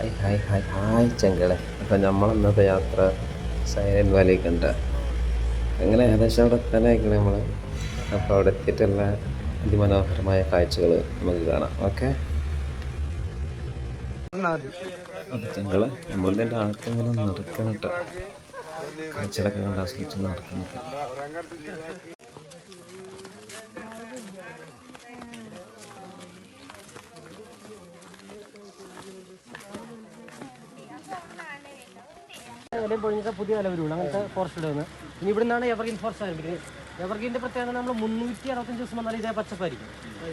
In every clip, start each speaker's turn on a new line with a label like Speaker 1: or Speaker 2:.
Speaker 1: Hi hi hi hi ചെങ്കളെ. അപ്പം നമ്മൾ ഇന്നത്തെ യാത്ര സൈലന്റ് വാലിക്ക് ഉണ്ട് അങ്ങനെ ഏകദേശം അവിടെ എത്താനായിരിക്കണം നമ്മൾ അപ്പോൾ അവിടെ എത്തിയിട്ടുള്ള അതിമനോഹരമായ കാഴ്ചകൾ നമുക്ക് കാണാം. ഓക്കെ? ചെങ്കളെ നമ്മളുടെ ആൾക്കിങ്ങനെ നടക്കണം കേട്ടോ കാഴ്ചകളൊക്കെ കണ്ട് ആസ്വദിച്ച് നടക്കുന്നത്
Speaker 2: ഇലയും പൊഴിഞ്ഞിട്ട് പുതിയ ഇല വരുള്ളൂ അങ്ങനത്തെ ഫോറസ്റ്റ് ഇടുന്നത്. ഇനി ഇവിടെ നിന്നാണ് എവർഗ്രീൻ ഫോറസ്റ്റ് ആരംഭിക്കുന്നത് എവർഗ്രീന്റെ പ്രത്യേകത നമ്മൾ മുന്നൂറ്റി അറുപത്തഞ്ച് ദിവസം വന്നാൽ ഇതേ പച്ചപ്പായിരിക്കും.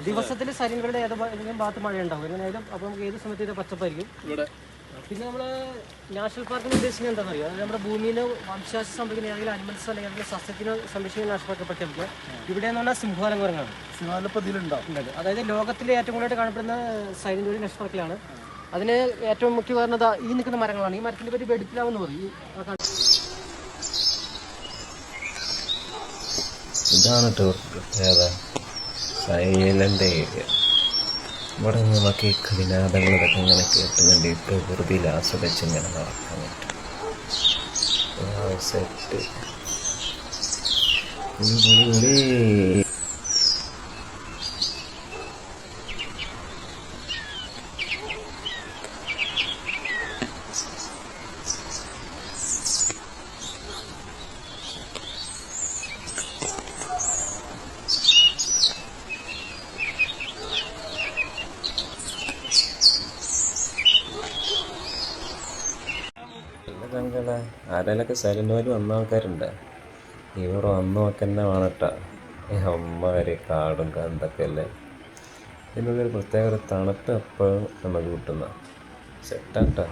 Speaker 2: ദിവസത്തിൽ സരികളുടെ ഏതെങ്കിലും ഭാഗത്ത് മഴ ഉണ്ടാവും എങ്ങനെയായാലും അപ്പോൾ നമുക്ക് ഏത് സമയത്ത് ഇതേ പച്ചപ്പായിരിക്കും. പിന്നെ നമ്മൾ നാഷണൽ പാർക്കിന് ഉദ്ദേശിക്കുന്നത് എന്താണെന്ന് അറിയാം? അതായത് നമ്മുടെ ഭൂമിയിൽ വംശാശ സംഭവിക്കുന്ന ഏതെങ്കിലും അനിമൽസ് അല്ലെങ്കിൽ ഏതെങ്കിലും സസ്യത്തിന് സംരക്ഷിക്കുന്ന നാഷണൽ പാർക്ക് പ്രഖ്യാപിക്കുക ഇവിടെ എന്ന് പറഞ്ഞാൽ കുരങ്ങാണ് ഉള്ളത് അതായത് ലോകത്തിലെ ഏറ്റവും കൂടുതലായിട്ട് കാണപ്പെടുന്ന സൈനിക നാഷണൽ പാർക്കിലാണ് അതിന് ഏറ്റവും മുഖ്യ കാരണം ഈ നിൽക്കുന്ന മരങ്ങളാണ്. ഈ മരത്തിന്റെ പേര് വെടിപ്പിലാവെന്ന് പറയും.
Speaker 1: ഇതാണ് പ്രത്യേകത സൈലന്റ് ഏരിയ. ഇവിടെ നമുക്ക് ഈ ഇങ്ങനെ കേട്ടുകൊണ്ട് ഈ പ്രകൃതിയിൽ ആസ്വദിച്ച് ഇങ്ങനെ നടക്കാൻ പറ്റും. തങ്ങളെ ആരെങ്കിലൊക്കെ സൈലന്റ് വാലി വന്ന ആൾക്കാരുണ്ട്. ഇവിടെ നോക്കി തന്നെ വേണട്ടാ. ഈ അമ്മവരെ കാടും കണ്ടൊക്കെ അല്ലേ? ഇതിനുള്ളൊരു പ്രത്യേക ഒരു തണുപ്പ് എപ്പോഴും നമുക്ക് കിട്ടുന്ന സെറ്റാട്ടാ